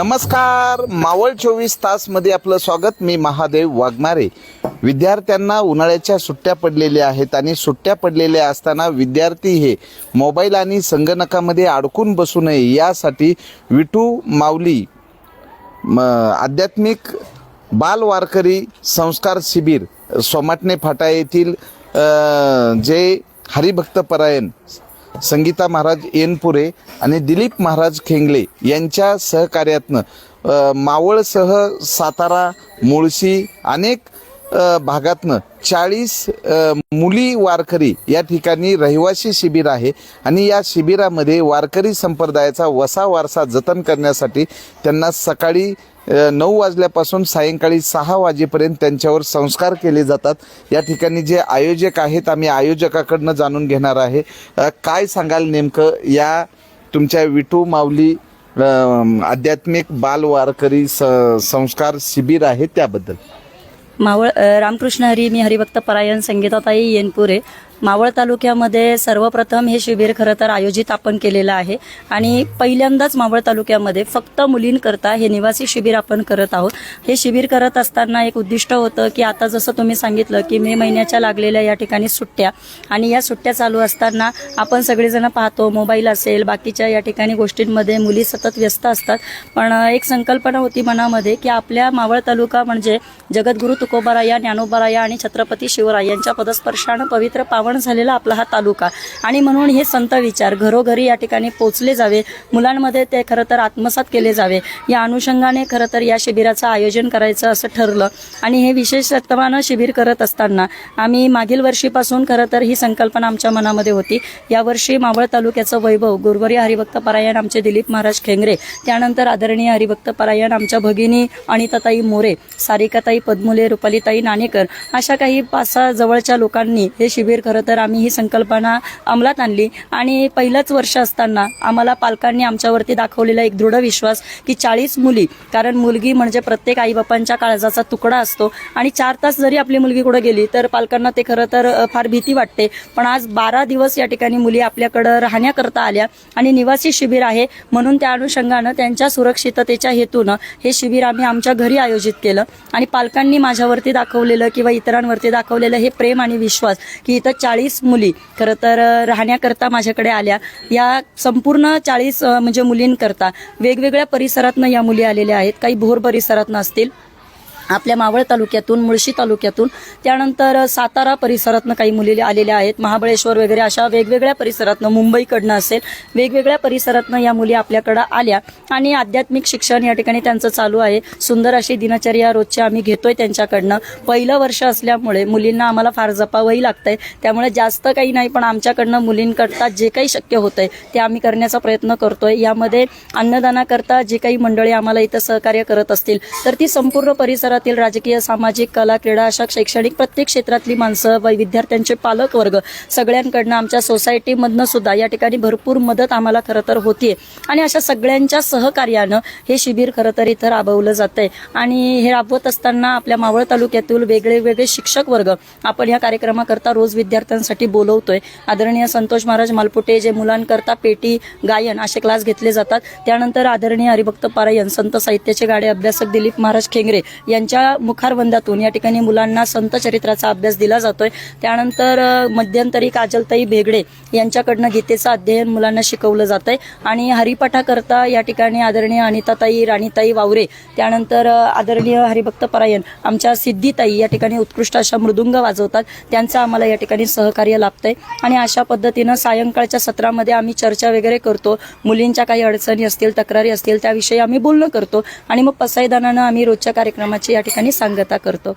नमस्कार. मावळ चोवीस तासमध्ये आपलं स्वागत. मी महादेव वाघमारे. विद्यार्थ्यांना उन्हाळ्याच्या सुट्ट्या पडलेल्या आहेत आणि सुट्ट्या पडलेल्या असताना विद्यार्थी हे मोबाईल आणि संगणकामध्ये अडकून बसू नये यासाठी विठू माऊली आध्यात्मिक बाल वारकरी संस्कार शिबिर सोमाटणे फाटा येथील जे हरिभक्तपरायण संगीता महाराज येनपुरे आणि दिलीप महाराज खेंगले यांच्या सहकार्यातनं मावळसह सातारा मुळशी अनेक भागातनं चाळीस मुली वारकरी या ठिकाणी रहिवासी शिबिर आहे आणि या शिबिरामध्ये वारकरी संप्रदायाचा वसा वारसा जतन करण्यासाठी त्यांना सकाळी नऊ वाजल्यापासून सायंकाळी सहा वाजेपर्यंत त्यांच्यावर संस्कार केले जातात. या ठिकाणी जे आयोजक आहेत आम्ही आयोजकाकडनं जाणून घेणार आहे. काय सांगाल नेमकं या तुमच्या विठू माऊली आध्यात्मिक बालवारकरी स संस्कार शिबिर आहे त्याबद्दल? मावळ रामकृष्ण हरी मी हरिभक्त परायण संगीताताई येनपुरे. मावळ तालुक्यामध्ये सर्वप्रथम हे शिबिर खरं तर आयोजित आपण केलेलं आहे. आणि पहिल्यांदाच मावळ तालुक्यामध्ये फक्त मुलींकरता हे निवासी शिबिर आपण करत आहोत. हे शिबिर करत असताना एक उद्दिष्ट होतं की आता जसं तुम्ही सांगितलं की मे महिन्याच्या लागलेल्या या ठिकाणी सुट्ट्या. आणि या सुट्ट्या चालू असताना आपण सगळेजण पाहतो मोबाईल असेल बाकीच्या या ठिकाणी गोष्टींमध्ये मुली सतत व्यस्त असतात. पण एक संकल्पना होती मनामध्ये की आपल्या मावळ तालुका म्हणजे जगद्गुरु तुकोबाराया ज्ञानोबाराया आणि छत्रपती शिवराय यांच्या पदस्पर्शानं पवित्र पावन झालेला आपला हा तालुका. आणि म्हणून हे संत विचार घरोघरी या ठिकाणी पोचले जावे. मुलांमध्ये ते खरं तर आत्मसात केले जावे. या अनुषंगाने खरं तर या शिबिराचं आयोजन करायचं असं ठरलं. आणि हे विशेषत्वानं शिबिर करत असताना आम्ही मागील वर्षीपासून खरं तर ही संकल्पना आमच्या मनामध्ये होती. यावर्षी मावळ तालुक्याचं वैभव गुरुवारी हरिभक्त परायण आमचे दिलीप महाराज खेंगरे त्यानंतर आदरणीय हरिभक्त परायण आमच्या भगिनी अनिताताई मोरे सारिकाताई पद्मुले रुपालीताई नाणेकर अशा काही पाच सहा जवळच्या लोकांनी हे शिबिर खरं तर आम्ही ही संकल्पना अंमलात आणली. आणि पहिलंच वर्ष असताना आम्हाला पालकांनी आमच्यावरती दाखवलेला एक दृढ विश्वास की चाळीस मुली कारण मुलगी म्हणजे प्रत्येक आईबापांच्या काळजाचा तुकडा असतो. आणि चार तास जरी आपली मुलगी कुठे गेली तर पालकांना ते खरं तर फार भीती वाटते. पण आज बारा दिवस या ठिकाणी मुली आपल्याकडं राहण्याकरता आल्या आणि निवासी शिबिर आहे. म्हणून त्या अनुषंगानं त्यांच्या सुरक्षिततेच्या हेतूनं हे शिबिर आम्ही आमच्या घरी आयोजित केलं. आणि पालकांनी माझ्यावरती दाखवलेलं किंवा इतरांवरती दाखवलेलं हे प्रेम आणि विश्वास की इथं चाळीस मुली. खरं तर राहण्याकरता माझ्याकडे आल्या. या संपूर्ण चाळीस म्हणजे मुलींकरता वेगवेगळ्या परिसरातनं या मुली आलेल्या आहेत. काही भोर परिसरातनं असतील आपल्या मावळ तालुक्यातून मुळशी तालुक्यातून त्यानंतर सातारा परिसरातनं काही मुली आलेल्या आहेत. महाबळेश्वर वगैरे अशा वेगवेगळ्या परिसरातनं मुंबईकडनं असेल वेगवेगळ्या परिसरातनं या मुली आपल्याकडं आल्या. आणि आध्यात्मिक शिक्षण या ठिकाणी त्यांचं चालू आहे. सुंदर अशी दिनचर्या रोजच्या आम्ही घेतोय त्यांच्याकडनं. पहिलं वर्ष असल्यामुळे मुलींना आम्हाला फार जपावंही लागतंय. त्यामुळे जास्त काही नाही पण आमच्याकडनं मुलींकरता जे काही शक्य होतंय ते आम्ही करण्याचा प्रयत्न करतोय. यामध्ये अन्नदानाकरता जे काही मंडळी आम्हाला इथं सहकार्य करत असतील तर ती संपूर्ण परिसरात परिसरातील राजकीय सामाजिक कला क्रीडा अशा शैक्षणिक प्रत्येक क्षेत्रातली माणसं व विद्यार्थ्यांचे पालक वर्ग सगळ्यांकडनं आमच्या सोसायटीमधनं सुद्धा या ठिकाणी भरपूर मदत आम्हाला खरं तर होतीये. आणि अशा सगळ्यांच्या सहकार्यानं हे शिबिर खरं तर इथं राबवलं जातंय. आणि हे राबवत असताना आपल्या मावळ तालुक्यातील वेगळे वेगळे शिक्षक वर्ग आपण या कार्यक्रमाकरता रोज विद्यार्थ्यांसाठी बोलवतोय. आदरणीय संतोष महाराज मालपुटे जे मुलांकरता पेटी गायन असे क्लास घेतले जातात. त्यानंतर आदरणीय हरिभक्त पारायण संत साहित्याचे गाडे अभ्यासक दिलीप महाराज खेंगरे यांच्या मुखारबंदातून या ठिकाणी मुलांना संत चरित्राचा अभ्यास दिला जातोय. त्यानंतर मध्यंतरी काजलताई भेगडे यांच्याकडनं गीतेचं अध्ययन मुलांना शिकवलं जातंय. आणि हरिपाठाकरता या ठिकाणी आदरणीय अनिताताई राणीताई वावरे त्यानंतर आदरणीय हरिभक्त परायण आमच्या सिद्धीताई या ठिकाणी उत्कृष्ट अशा मृदुंग वाजवतात. त्यांचं आम्हाला या ठिकाणी सहकार्य लाभतंय. आणि अशा पद्धतीनं सायंकाळच्या सत्रामध्ये आम्ही चर्चा वगैरे करतो. मुलींच्या काही अडचणी असतील तक्रारी असतील त्याविषयी आम्ही बोलणं करतो. आणि मग पसायदानानं आम्ही रोजच्या कार्यक्रमाची या ठिकाणी सांगता करतो.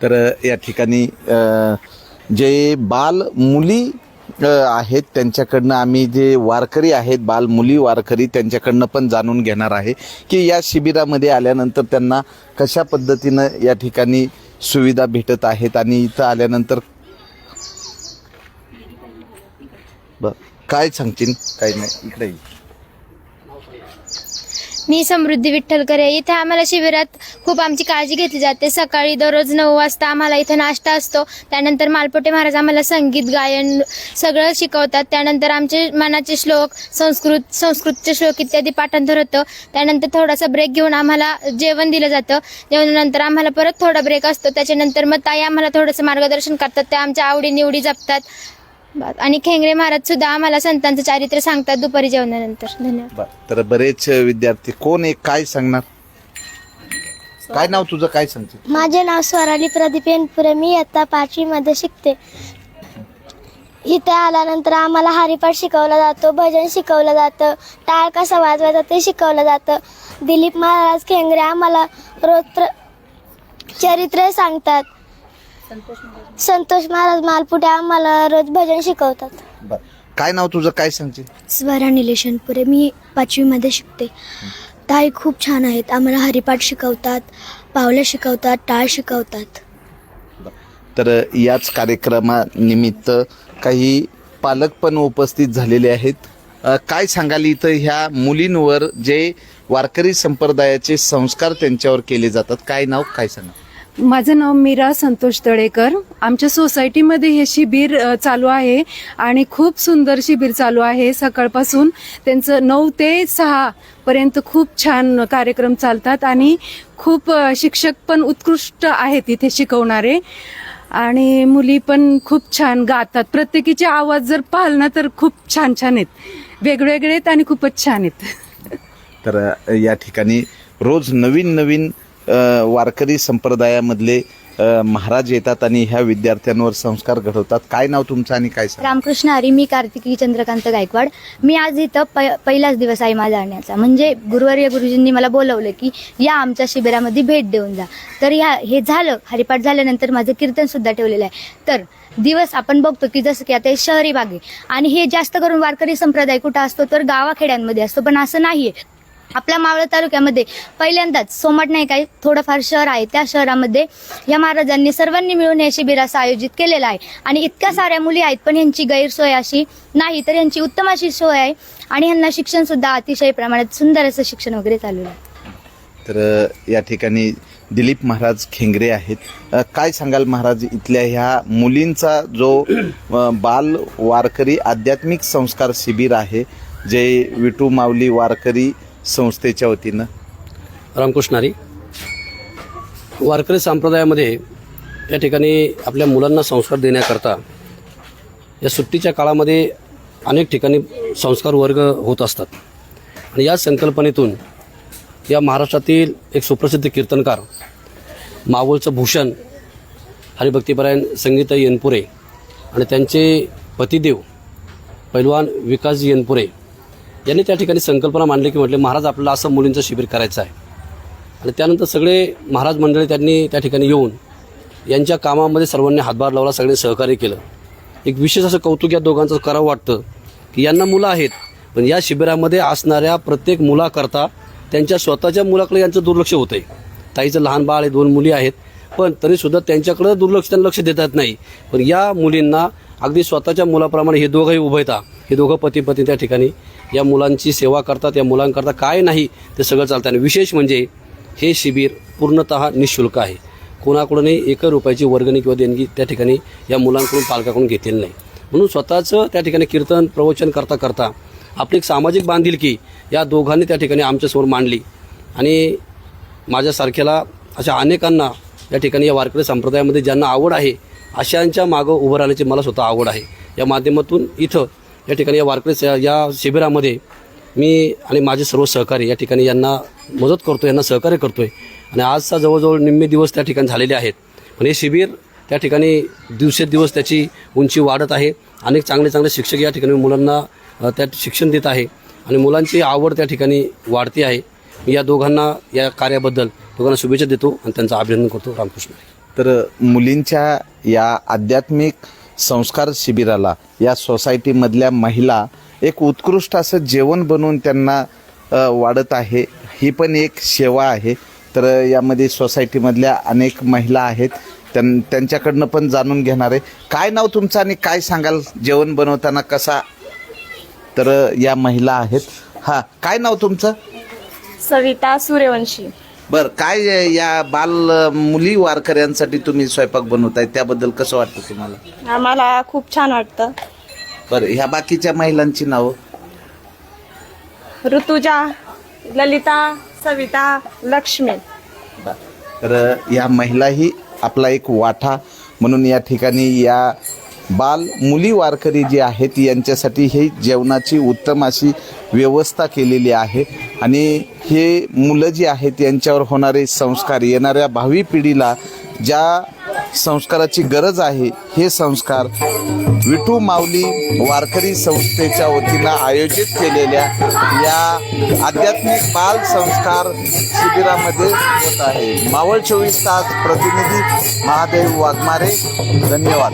तर या ठिकाणी जे बाल मुली आहेत त्यांच्याकडनं आम्ही जे वारकरी आहेत बाल मुली वारकरी त्यांच्याकडनं पण जाणून घेणार आहे की या शिबिरामध्ये आल्यानंतर त्यांना कशा पद्धतीनं या ठिकाणी सुविधा भेटत आहेत आणि इथं आल्यानंतर बर काय सांगतील काही नाही इकडे मी समृद्धी विठ्ठलकर आहे. इथे आम्हाला शिबिरात खूप आमची काळजी घेतली जाते. सकाळी दररोज नऊ वाजता आम्हाला इथे नाश्ता असतो. त्यानंतर मालपोटे महाराज आम्हाला संगीत गायन सगळं शिकवतात. त्यानंतर आमचे मनाचे श्लोक संस्कृत संस्कृतचे श्लोक इत्यादी पाठांतर होतं त्यानंतर थोडासा ब्रेक घेऊन आम्हाला जेवण दिलं जातं. जेवणानंतर आम्हाला परत थोडा ब्रेक असतो. त्याच्यानंतर मग ताई आम्हाला थोडंसं मार्गदर्शन करतात. त्या आमच्या आवडीनिवडी जपतात. आणि खेंगरे महाराज सुद्धा आम्हाला संतांचं चारित्र्य सांगतात दुपारी जेवणानंतर. धन्यवाद. बर तर बरेच विद्यार्थी कोण एक काय सांगणार? काय नाव तुझं? काय सांगते माझे नाव स्वराली प्रदीप एनपुरे मी इयत्ता पाचवीमध्ये शिकते. इथे आल्यानंतर आम्हाला हरिपाठ शिकवला जातो भजन शिकवलं जातं टाळ कसा वाजवायचा ते शिकवलं जातं. दिलीप महाराज खेंगरे आम्हाला रोज प्र चरित्र सांगतात. संतोष महाराज मालपुटे आम्हाला रोज भजन शिकवतात. बर. काय नाव तुझं? काय सांगशील? स्वरा निलेशनपुरे. मी पाचवीमध्ये शिकते. ताई खूप छान आहेत. आम्हाला हरिपाठ शिकवतात पावलं शिकवतात टाळ शिकवतात. तर याच कार्यक्रमानिमित्त काही पालक पण उपस्थित झालेले आहेत. अ, काय सांगाल इथं? ह्या मुलींवर जे वारकरी संप्रदायाचे संस्कार त्यांच्यावर केले जातात काय नाव काय सांगा माझं नाव मीरा संतोष तळेकर. आमच्या सोसायटीमध्ये हे शिबिर चालू आहे आणि खूप सुंदर शिबिर चालू आहे. सकाळपासून त्यांचं नऊ ते सहा पर्यंत खूप छान कार्यक्रम चालतात आणि खूप शिक्षक पण उत्कृष्ट आहेत इथे शिकवणारे. आणि मुली पण खूप छान गातात. प्रत्येकीचे आवाज जर पाहाल ना तर खूप छान छान आहेत. वेगवेगळे आहेत आणि खूपच छान आहेत. तर या ठिकाणी रोज नवीन नवीन वारकरी संप्रदायामधले महाराज येतात आणि ह्या विद्यार्थ्यांवर संस्कार घडवतात. काय नाव तुमचं आणि काय रामकृष्ण हरी मी कार्तिकी चंद्रकांत गायकवाड. मी आज इथं प पहिलाच दिवस आहे माझा आणण्याचा. म्हणजे गुरुवारी गुरुजींनी मला बोलवलं की या आमच्या शिबिरामध्ये भेट देऊन जा. तर ह्या हे झालं हरिपाठ झाल्यानंतर माझं कीर्तन सुद्धा ठेवलेलं आहे. तर दिवस आपण बघतो की जसं की आता हे शहरी भाग आहे. आणि हे जास्त करून वारकरी संप्रदाय कुठं असतो तर गावाखेड्यांमध्ये असतो. पण असं नाहीये. आपल्या मावळ तालुक्यामध्ये पहिल्यांदाच सोमट नाही काय थोडंफार शहर आहे. त्या शहरामध्ये या महाराजांनी सर्वांनी मिळून हे शिबिर असं आयोजित केलेलं आहे. आणि इतक्या साऱ्या मुली आहेत पण यांची गैरसोय अशी नाही. तर यांची उत्तम अशी सोय आहे आणि यांना शिक्षण सुद्धा अतिशय प्रमाणात सुंदर असं शिक्षण वगैरे चालू आहे. तर या ठिकाणी दिलीप महाराज खेंगरे आहेत. काय सांगाल महाराज इथल्या ह्या मुलींचा जो बाल वारकरी आध्यात्मिक संस्कार शिबिर आहे जे विटू माऊली वारकरी संस्थेच्या वतीनं. रामकृष्णारी वारकरी संप्रदायामध्ये या ठिकाणी आपल्या मुलांना संस्कार देण्याकरता या सुट्टीच्या काळामध्ये अनेक ठिकाणी संस्कार वर्ग होत असतात. आणि या संकल्पनेतून या महाराष्ट्रातील एक सुप्रसिद्ध कीर्तनकार मावळचं भूषण हरिभक्तीपरायण संगीता येनपुरे आणि त्यांचे पतिदेव पैलवान विकासजी येनपुरे यांनी त्या ठिकाणी संकल्पना मांडली की म्हटले महाराज आपल्याला असं मुलींचं शिबिर करायचं आहे. आणि त्यानंतर सगळे महाराज मंडळी त्यांनी त्या ठिकाणी येऊन यांच्या कामामध्ये सर्वांनी हातभार लावला सगळे सहकार्य केलं. एक विशेष असं कौतुक या दोघांचं करावं वाटतं की यांना मुलं आहेत पण या शिबिरामध्ये असणाऱ्या प्रत्येक मुलाकरता त्यांच्या स्वतःच्या मुलाकडे यांचं दुर्लक्ष होतं आहे ताईचं लहान बाळ आहे दोन मुली आहेत पण तरीसुद्धा त्यांच्याकडे दुर्लक्ष त्यांना लक्ष देतात नाही. पण या मुलींना अगदी स्वतःच्या मुलाप्रमाणे हे दोघंही उभयता हे दोघं पती पती त्या ठिकाणी या मुलांची सेवा करतात या मुलांकरता काय नाही ते सगळं चालतं. आणि विशेष म्हणजे हे शिबिर पूर्णतः निशुल्क आहे. कोणाकडूनही एक रुपयाची वर्गणी किंवा देणगी त्या ठिकाणी या मुलांकडून पालकाकडून घेतलेली नाही. म्हणून स्वतःचं त्या ठिकाणी कीर्तन प्रवचन करता करता आपली एक सामाजिक बांधिलकी या दोघांनी त्या ठिकाणी आमच्यासमोर मांडली. आणि माझ्यासारख्याला अशा अनेकांना या ठिकाणी या वारकरी संप्रदायामध्ये ज्यांना आवड आहे अशांच्या मागं उभं राहण्याची मला स्वतः आवड आहे. या माध्यमातून इथं या ठिकाणी या वारकरी या शिबिरामध्ये मी आणि माझे सर्व सहकारी या ठिकाणी यांना मदत करतो यांना सहकार्य करतो आहे आणि आजचा जवळजवळ निम्मे दिवस त्या ठिकाणी झालेले आहेत. पण हे शिबिर त्या ठिकाणी दिवसेदिवस त्याची उंची वाढत आहे. अनेक चांगले चांगले शिक्षक या ठिकाणी मुलांना त्यात शिक्षण देत आहे. आणि मुलांची आवड त्या ठिकाणी वाढती आहे. मी या दोघांना या कार्याबद्दल दोघांना शुभेच्छा देतो आणि त्यांचं अभिनंदन करतो. रामकृष्ण. तर मुलींच्या या आध्यात्मिक संस्कार शिबिराला. या सोसायटीमधल्या महिला एक उत्कृष्ट असं जेवण बनवून त्यांना वाढत आहे. ही पण एक सेवा आहे. तर यामध्ये सोसायटीमधल्या अनेक महिला आहेत. त्यां त्यांच्याकडनं पण जाणून घेणार आहे. काय नाव तुमचं आणि काय सांगाल? जेवण बनवताना कसा? तर या महिला आहेत. हां काय नाव तुमचं? सविता सूर्यवंशी. बर काय या बाल मुली वारकऱ्यांसाठी तुम्ही स्वयंपाक बनवताय? त्याबद्दल कसं वाटतं तुम्हाला? आम्हाला खूप छान वाटतं. बरं ह्या बाकीच्या महिलांची नावं? ऋतुजा ललिता सविता लक्ष्मी. बर. तर या महिलाही आपला एक वाटा म्हणून या ठिकाणी या बाल मुली वारकरी जे आहेत यांच्यासाठी हे जेवणाची उत्तम अशी व्यवस्था केलेली आहे. आणि हे मुलं जी आहेत यांच्यावर होणारे संस्कार येणाऱ्या भावी पिढीला ज्या संस्काराची गरज आहे हे संस्कार विठू माऊली वारकरी संस्थेच्या वतीनं आयोजित केलेल्या या आध्यात्मिक बाल संस्कार शिबिरामध्ये होत आहे. मावळ चोवीस तास प्रतिनिधी महादेव वाघमारे. धन्यवाद.